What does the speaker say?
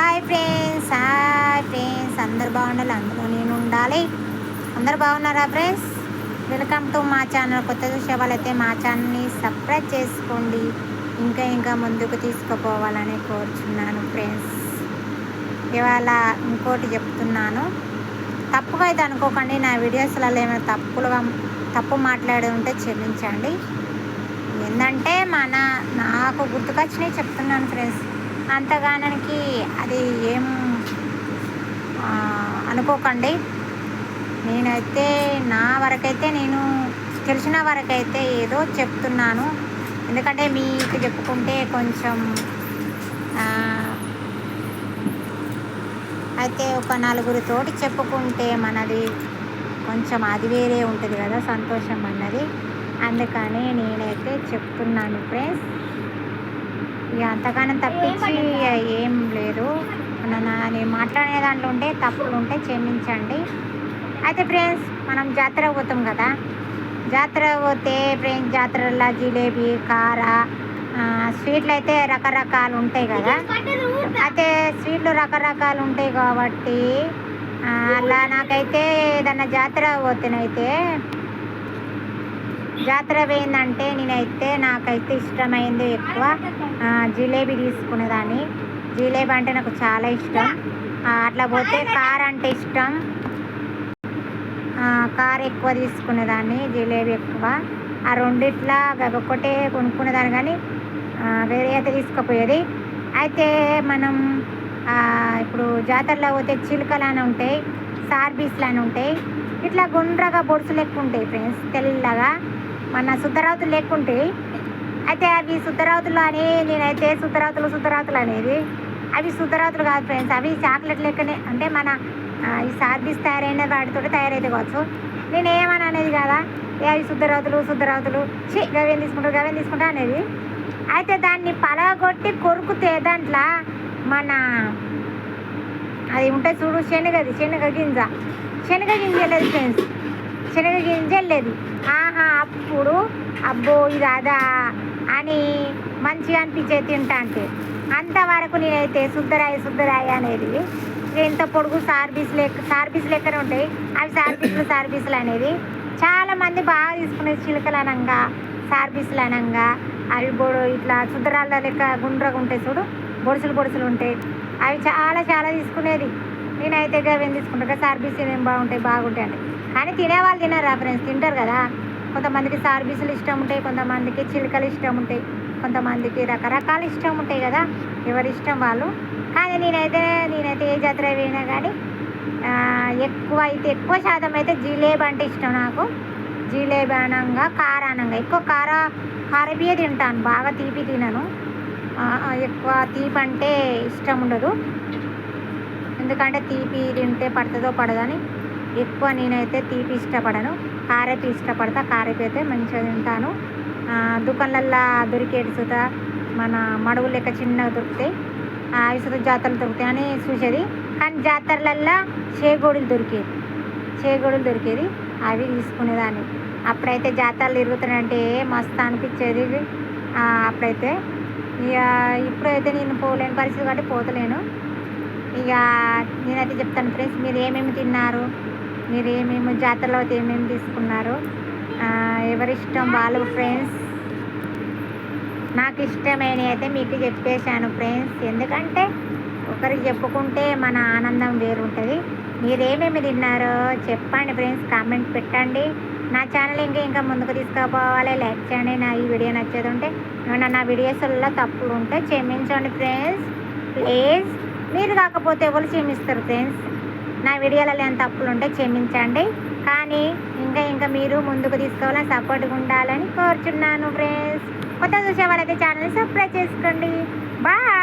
Hi friends hi friends అందరు బాగుండాలి? అందులో నేను ఉండాలి. అందరు బాగున్నారా ఫ్రెండ్స్ వెల్కమ్ టు మా ఛానల్ కొత్త చూసే వాళ్ళైతే మా ఛానల్ని సబ్స్క్రైబ్ చేసుకోండి. ఇంకా ఇంకా ముందుకు తీసుకుపోవాలని కోరుచున్నాను ఫ్రెండ్స్ ఇవాళ ఇంకోటి చెప్తున్నాను. తప్పుగా అయితే అనుకోకండి. నా వీడియోస్లలో ఏమైనా తప్పులుగా తప్పు మాట్లాడి ఉంటే క్షమించండి. ఏంటంటే మన నాకు గుర్తుకొచ్చినవి చెప్తున్నాను ఫ్రెండ్స్ అంతగానానికి అది ఏం అనుకోకండి. నేనైతే నా వరకైతే నేను తెలిసిన వరకైతే ఏదో చెప్తున్నాను. ఎందుకంటే మీకు చెప్పుకుంటే కొంచెం అయితే ఒక నలుగురితోటి చెప్పుకుంటే మనది కొంచెం అది వేరే ఉంటుంది కదా సంతోషం అన్నది. అందుకని నేనైతే చెప్తున్నాను ఫ్రెండ్స్. ఇక అంతగానం తప్పించి ఏం లేదు. నేను మాట్లాడే దాంట్లో ఉంటే తప్పులు ఉంటే క్షమించండి. అయితే ఫ్రెండ్స్ మనం జాతర పోతాం కదా? జాతర పోతే ఫ్రెండ్స్ జాతరలో జిలేబీ కార స్వీట్లు అయితే రకరకాలు ఉంటాయి కదా? అయితే స్వీట్లు రకరకాలు ఉంటాయి కాబట్టి అలా నాకైతే ఏదన్నా జాతర పోతేనైతే జాతర పోయిందంటే నేనైతే నాకైతే ఇష్టమైంది ఎక్కువ. జిలేబీ తీసుకునేదాన్ని. జిలేబీ అంటే నాకు చాలా ఇష్టం. అట్లా పోతే కార్ అంటే ఇష్టం. కార్ ఎక్కువ తీసుకునేదాన్ని జిలేబీ ఎక్కువ. ఆ రెండిట్లా ఒక్కటే కొనుక్కునేదాన్ని కానీ వేరే అయితే తీసుకుపోయేది. అయితే మనం ఇప్పుడు జాతరలో పోతే చిలుకలు అని ఉంటాయి సార్బీస్లు అని ఉంటాయి. ఇట్లా గుండ్రగా బొడుసు లెక్క ఉంటాయి ఫ్రెండ్స్ తెల్లగా. మన శుద్ధరావుతులు లెక్క ఉంటాయి. అయితే అవి శుద్ధరావుతులు అని నేనైతే శుద్ధరాతులు శుద్ధరావుతులు అనేది. అవి శుద్ధరావుతులు కాదు ఫ్రెండ్స్ అవి చాక్లెట్ లెక్కనే అంటే మన ఈ సార్బీస్ తయారైన వాటితో తయారైతే కావచ్చు. నేను అనేది కదా? ఏ అవి శుద్ధరావుతులు శుద్ధరాతులు. ఛీ గవేం తీసుకుంటారు గవేం తీసుకుంటా అనేది. అయితే దాన్ని పలగొట్టి కొరుకుతే దాంట్లో మన అది ఉంటుంది చూడు శనగది శనగ గింజ. శనగ గింజ లేదు ఫ్రెండ్స్ శనగ గింజ లేదు. ఆహా అప్పుడు అబ్బో ఇది అదా అని మంచిగా అనిపించేది తింటా అంటే అంతవరకు నేనైతే శుద్ధరాయి శుద్ధరాయి అనేది ఎంత పొడుగు సార్బీస్ లెక్క సార్బీస్ లెక్కనే ఉంటాయి. అవి సార్బీస్లు సార్బీస్లు అనేది చాలామంది బాగా తీసుకునేది చిలుకలు అనంగా సార్బీస్లు అనంగా అవి బొడు ఇట్లా శుద్ధరాళ్ళ లెక్క గుండ్రగా ఉంటాయి చూడు బొడుసులు బొడుసులు ఉంటాయి. అవి చాలా చాలా తీసుకునేది. నేనైతే ఏం తీసుకుంటా? సార్బీసులు ఏం బాగుంటాయి? బాగుంటాయి అంటే. కానీ తినేవాళ్ళు తినరా ఫ్రెండ్స్ తింటారు కదా. కొంతమందికి సార్బీసులు ఇష్టం ఉంటాయి కొంతమందికి చిలుకలు ఇష్టం ఉంటాయి కొంతమందికి రకరకాల ఇష్టం ఉంటాయి కదా ఎవరి ఇష్టం వాళ్ళు. కానీ నేనైతే నేనైతే ఏ జాతర పోయినా కానీ ఎక్కువ అయితే ఎక్కువ శాతం అయితే జిలేబీ అంటే ఇష్టం నాకు. జిలేబీ అనంగా కారానంగా ఎక్కువ కార కారపియే తింటాను బాగా తీపి తినను. ఎక్కువ తీపి అంటే ఇష్టం ఉండదు. ఎందుకంటే తీపి తింటే పడుతుందో పడదని ఎక్కువ నేనైతే తీపి ఇష్టపడను. కారేపు ఇష్టపడతా కారేపు అయితే మంచిగా తింటాను. దుకాణాలల్లో దొరికేది దొరికేటి సుత మన మడుగు లెక్క చిన్నగా దొరుకుతాయి. ఆ, అవి సుత జాతరలు దొరుకుతాయి అని చూసేది. కానీ జాతరలల్లో చేగోడులు దొరికేది చేగోడులు దొరికేది. అవి తీసుకునేదాన్ని. అప్పుడైతే జాతరలు తిరుగుతానంటే మస్తు అనిపించేది. అప్పుడైతే ఇక ఇప్పుడైతే నేను పోలేని పరిస్థితి కాబట్టి పోతలేను. ఇక నేనైతే చెప్తాను ఫ్రెండ్స్ మీరు ఏమేమి తిన్నారు? మీరు ఏమేమి జాతరలో అయితే ఏమేమి తీసుకున్నారు? ఎవరిష్టం వాళ్ళు ఫ్రెండ్స్ నాకు ఇష్టమైనవి అయితే మీకు చెప్పేశాను ఫ్రెండ్స్ ఎందుకంటే ఒకరికి చెప్పుకుంటే మన ఆనందం వేరు ఉంటుంది. మీరేమేమి తిన్నారో చెప్పండి ఫ్రెండ్స్ కామెంట్ పెట్టండి. నా ఛానల్ ఇంకా ఇంకా ముందుకు తీసుకుపోవాలి. లైక్ చేయండి. నా ఈ వీడియో నచ్చేది ఉంటే ఏమన్నా నా వీడియోస్లో తప్పులు ఉంటే క్షమించండి ఫ్రెండ్స్ ప్లీజ్ మీరు కాకపోతే ఎవరు క్షమిస్తారు ఫ్రెండ్స్ నా వీడియోలలో ఎంత తప్పులు ఉంటే క్షమించండి. కానీ ఇంకా ఇంకా మీరు ముందుకు తీసుకోవాలని సపోర్ట్గా ఉండాలని కోరుచున్నాను ఫ్రెండ్స్ కొత్త చూసే వాళ్ళైతే ఛానల్ సబ్స్క్రైబ్ చేసుకోండి. బాయ్